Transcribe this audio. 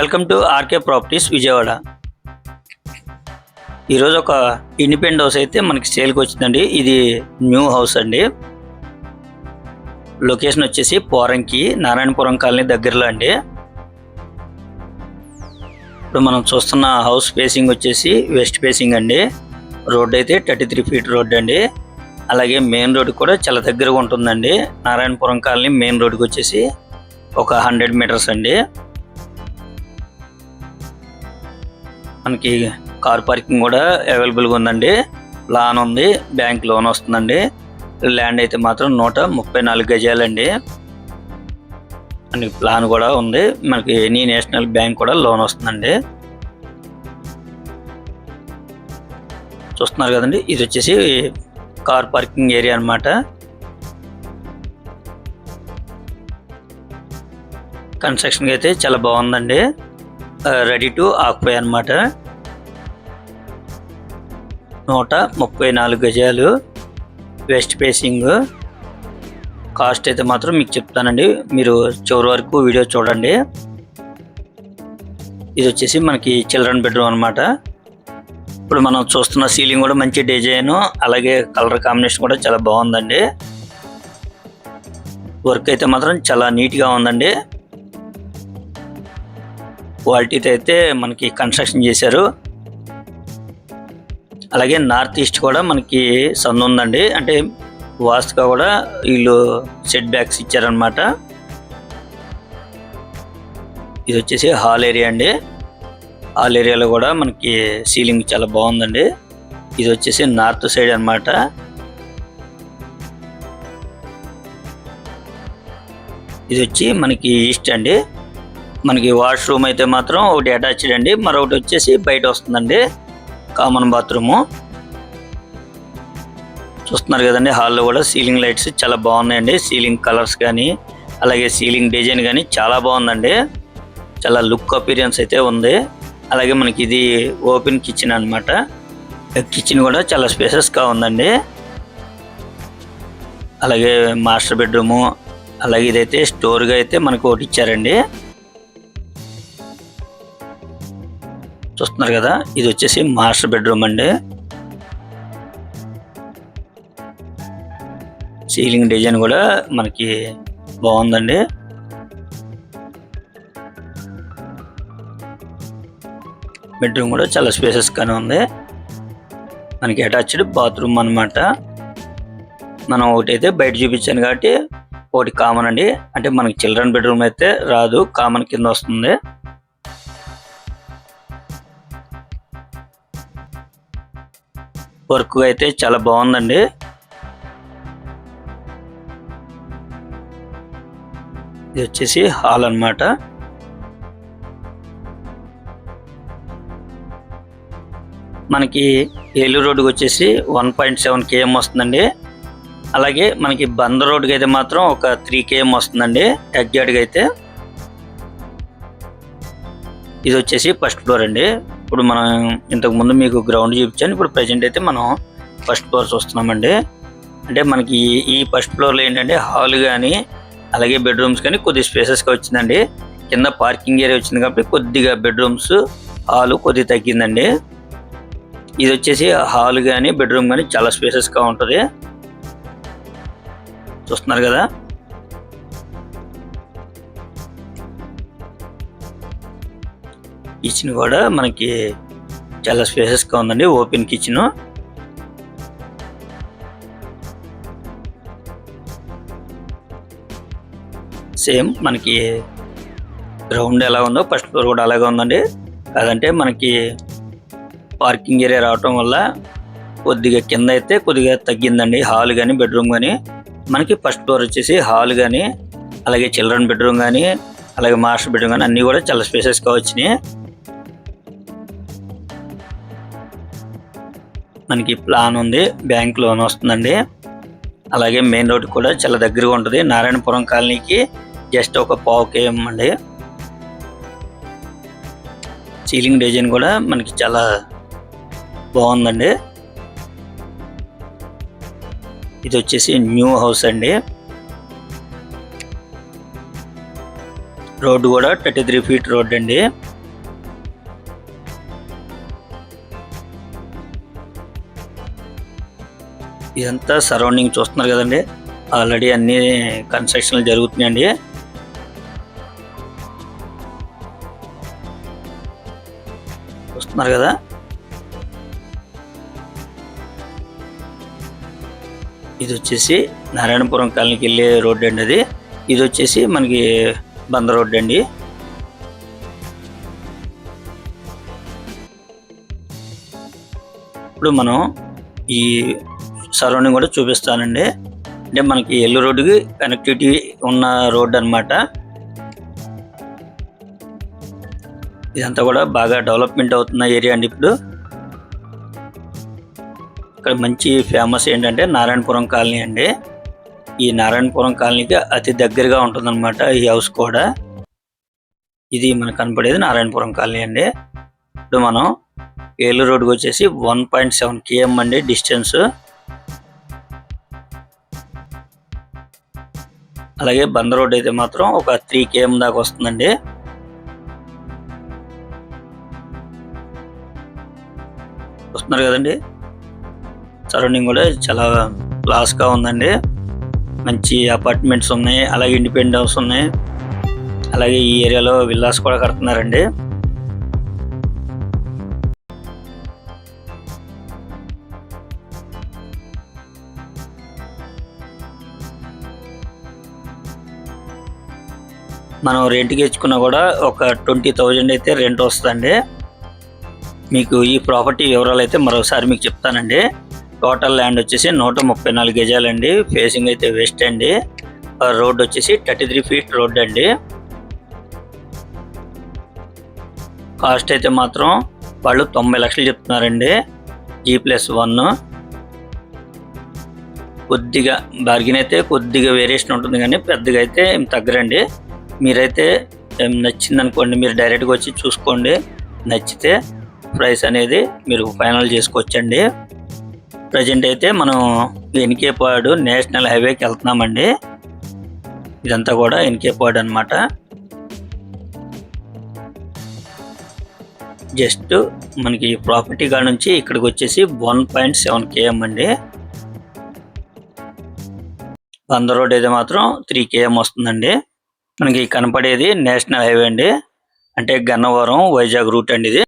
Welcome to RK properties Vijayawada. ఈరోజు ఒక independent house అయితే మనకి సేల్కి వచ్చిందండి. ఇది న్యూ హౌస్ అండి. లొకేషన్ వచ్చేసి పోరంకి నారాయణపురం కాలనీ దగ్గరలో అండి. ఇప్పుడు మనం చూస్తున్న హౌస్ ఫేసింగ్ వచ్చేసి వెస్ట్ ఫేసింగ్ అండి. రోడ్ అయితే థర్టీ త్రీ ఫీట్ రోడ్ అండి. అలాగే మెయిన్ రోడ్ కూడా చాలా దగ్గరగా ఉంటుందండి. నారాయణపురం కాలనీ మెయిన్ రోడ్కి వచ్చేసి ఒక హండ్రెడ్ మీటర్స్ అండి. మనకి కార్ పార్కింగ్ కూడా అవైలబుల్గా ఉందండి. లాన్ ఉంది బ్యాంక్ లోన్ వస్తుందండి. ల్యాండ్ అయితే మాత్రం నూట ముప్పై నాలుగు గజాలండి. మనకి ప్లాన్ కూడా ఉంది. మనకి ఎనీ నేషనల్ బ్యాంక్ కూడా లోన్ వస్తుందండి. చూస్తున్నారు కదండి ఇది వచ్చేసి కార్ పార్కింగ్ ఏరియా అన్నమాట. కన్స్ట్రక్షన్ అయితే చాలా బాగుందండి. రెడీ టు ఆక్యుపై అన్నమాట. నూట ముప్పై నాలుగు గజాలు వెస్ట్ ఫేసింగ్ కాస్ట్ అయితే మాత్రం మీకు చెప్తానండి. మీరు చివరి వరకు వీడియో చూడండి. ఇది వచ్చేసి మనకి చిల్డ్రన్ బెడ్రూమ్ అన్నమాట. ఇప్పుడు మనం చూస్తున్న సీలింగ్ కూడా మంచి డిజైన్ అలాగే కలర్ కాంబినేషన్ కూడా చాలా బాగుందండి. వర్క్ అయితే మాత్రం చాలా నీట్గా ఉందండి. క్వాలిటీతో అయితే మనకి కన్స్ట్రక్షన్ చేశారు. అలాగే నార్త్ ఈస్ట్ కూడా మనకి సన్ ఉందండి. అంటే వాస్తుగా కూడా వీళ్ళు సెట్ బ్యాక్స్ ఇచ్చారనమాట ఇది వచ్చేసి హాల్ ఏరియా అండి. హాల్ ఏరియాలో కూడా మనకి సీలింగ్ చాలా బాగుందండి. ఇది వచ్చేసి నార్త్ సైడ్ అన్నమాట. ఇది వచ్చి మనకి ఈస్ట్ అండి. మనకి వాష్రూమ్ అయితే మాత్రం ఒకటి అటాచ్డ్ అండి. మరొకటి వచ్చేసి బయట వస్తుందండి. కామన్ బాత్రూము చూస్తున్నారు కదండి హాల్లో కూడా సీలింగ్ లైట్స్ చాలా బాగున్నాయండి. సీలింగ్ కలర్స్ కానీ అలాగే సీలింగ్ డిజైన్ కానీ చాలా బాగుందండి. చాలా లుక్ అపీరియన్స్ అయితే ఉంది. అలాగే మనకి ఇది ఓపెన్ కిచెన్ అన్నమాట. కిచెన్ కూడా చాలా స్పేసెస్గా ఉందండి. అలాగే మాస్టర్ బెడ్రూము అలాగే ఇదైతే స్టోర్గా అయితే మనకు ఒకటి ఇచ్చారండి. చూస్తున్నారు కదా ఇది వచ్చేసి మాస్టర్ బెడ్రూమ్ అండి. సీలింగ్ డిజైన్ కూడా మనకి బాగుందండి. బెడ్రూమ్ కూడా చాలా స్పేసెస్గానే ఉంది. మనకి అటాచ్డ్ బాత్రూమ్ అన్నమాట. మనం ఒకటైతే బయట చూపించాను కాబట్టి ఒకటి కామన్ అండి. అంటే మనకి చిల్డ్రన్ బెడ్రూమ్ అయితే రాదు కామన్ కింద వస్తుంది. వర్క్ అయితే చాలా బాగుందండి. ఇది వచ్చేసి హాల్ అన్నమాట. మనకి ఏలూరు రోడ్డుకి వచ్చేసి వన్ పాయింట్ సెవెన్ కేఎం వస్తుందండి. అలాగే మనకి బంద రోడ్డుకి అయితే మాత్రం ఒక త్రీ కేఎం వస్తుందండి ఎగ్జాక్ట్గా అయితే. ఇది వచ్చేసి ఫస్ట్ ఫ్లోర్ అండి. ఇప్పుడు మనం ఇంతకు ముందు మీకు గ్రౌండ్ చూపించాను. ఇప్పుడు ప్రజెంట్ అయితే మనం ఫస్ట్ ఫ్లోర్ చూస్తున్నామండి అంటే మనకి ఈ- ఫస్ట్ ఫ్లోర్లో ఏంటంటే హాల్ కానీ అలాగే బెడ్రూమ్స్ కానీ కొద్ది స్పేసెస్గా వచ్చిందండి. కింద పార్కింగ్ ఏరియా వచ్చింది కాబట్టి కొద్దిగా బెడ్రూమ్స్ హాలు కొద్దిగా తగ్గిందండి. ఇది వచ్చేసి హాల్ కానీ బెడ్రూమ్ కానీ చాలా స్పేసెస్గా ఉంటుంది. చూస్తున్నారు కదా? కిచెన్ కూడా మనకి చాలా స్పేసెస్గా ఉందండి ఓపెన్ కిచెన్ సేమ్ మనకి గ్రౌండ్ ఎలా ఉందో ఫస్ట్ ఫ్లోర్ కూడా అలాగే ఉందండి. కాదంటే మనకి పార్కింగ్ ఏరియా రావటం వల్ల కొద్దిగా కింద అయితే కొద్దిగా తగ్గిందండి హాల్ కానీ బెడ్రూమ్ కానీ మనకి ఫస్ట్ ఫ్లోర్ వచ్చేసి హాల్ కానీ అలాగే చిల్డ్రన్ బెడ్రూమ్ కానీ అలాగే మాస్టర్ బెడ్రూమ్ కానీ అన్నీ కూడా చాలా స్పేసెస్గా వచ్చినాయి. మనకి ప్లాన్ ఉంది. బ్యాంక్ లోన్ వస్తుందండి. అలాగే మెయిన్ రోడ్ కూడా చాలా దగ్గరగా ఉంటుంది. నారాయణపురం కాలనీకి జస్ట్ ఒక పావు కేఎం అండి సీలింగ్ డిజైన్ కూడా మనకి చాలా బాగుందండి. ఇది వచ్చేసి న్యూ హౌస్ అండి. రోడ్డు కూడా థర్టీ త్రీ ఫీట్ రోడ్ అండి. ఇదంతా సరౌండింగ్ చూస్తున్నారు కదండి. ఆల్రెడీ అన్ని కన్స్ట్రక్షన్లు జరుగుతున్నాయండి. చూస్తున్నారు కదా. ఇది వచ్చేసి నారాయణపురం కాలనీకి వెళ్ళే రోడ్డు అండి అది. ఇది వచ్చేసి మనకి బంద రోడ్డు అండి. ఇప్పుడు మనం ఈ సరౌండింగ్ కూడా చూపిస్తానండి. అంటే మనకి ఎల్లు రోడ్డుకి కనెక్టివిటీ ఉన్న రోడ్డు అన్నమాట. ఇదంతా కూడా బాగా డెవలప్మెంట్ అవుతున్న ఏరియా అండి ఇప్పుడు. ఇక్కడ మంచి ఫేమస్ ఏంటంటే నారాయణపురం కాలనీ అండి. ఈ నారాయణపురం కాలనీకి అతి దగ్గరగా ఉంటుందన్నమాట ఈ హౌస్ కూడా. ఇది మనకు కనపడేది నారాయణపురం కాలనీ అండి. ఇప్పుడు మనం ఏలూరు రోడ్కి వచ్చేసి వన్ పాయింట్ సెవెన్ కేఎం అండి డిస్టెన్స్. అలాగే బంద్ రోడ్ అయితే మాత్రం ఒక త్రీ కేఎం దాకా వస్తుందండి. వస్తున్నారు కదండి. సరౌండింగ్ కూడా చాలా క్లాస్గా ఉందండి. మంచి అపార్ట్మెంట్స్ ఉన్నాయి అలాగే ఇండిపెండెంట్ హౌస్ ఉన్నాయి. అలాగే ఈ ఏరియాలో విల్లాస్ కూడా కడుతున్నారండి. మనం రెంట్కి ఇచ్చుకున్నా కూడా ఒక ట్వంటీ థౌజండ్ అయితే రెంట్ వస్తుందండి. మీకు ఈ ప్రాపర్టీ వివరాలు అయితే మరోసారి మీకు చెప్తానండి. టోటల్ ల్యాండ్ వచ్చేసి నూట ముప్పై నాలుగు గజాలండి. ఫేసింగ్ అయితే వెస్ట్ అండి. రోడ్ వచ్చేసి థర్టీ త్రీ ఫీట్ రోడ్ అండి. కాస్ట్ అయితే మాత్రం వాళ్ళు తొంభై లక్షలు చెప్తున్నారండి. జీ ప్లస్ వన్ కొద్దిగా బార్గిన్ అయితే కొద్దిగా వేరియేషన్ ఉంటుంది కానీ పెద్దగా అయితే ఏం తగ్గరండి. మీరైతే నచ్చింది అనుకోండి మీరు డైరెక్ట్గా వచ్చి చూసుకోండి. నచ్చితే ప్రైస్ అనేది మీరు ఫైనల్ చేసుకోవచ్చండి. ప్రజెంట్ అయితే మనం ఎన్కేపాడు నేషనల్ హైవేకి వెళ్తున్నామండి. ఇదంతా కూడా ఎన్కేపాడు అనమాట జస్ట్ మనకి ప్రాపర్టీ కాడ నుంచి ఇక్కడికి వచ్చేసి వన్ పాయింట్ సెవెన్ కేఎం అండి. బంద రోడ్ అయితే మాత్రం త్రీ కేఎం వస్తుందండి. మనకి కనపడేది నేషనల్ హైవే అండి. అంటే గన్నవరం వైజాగ్ రూట్ అండి ఇది.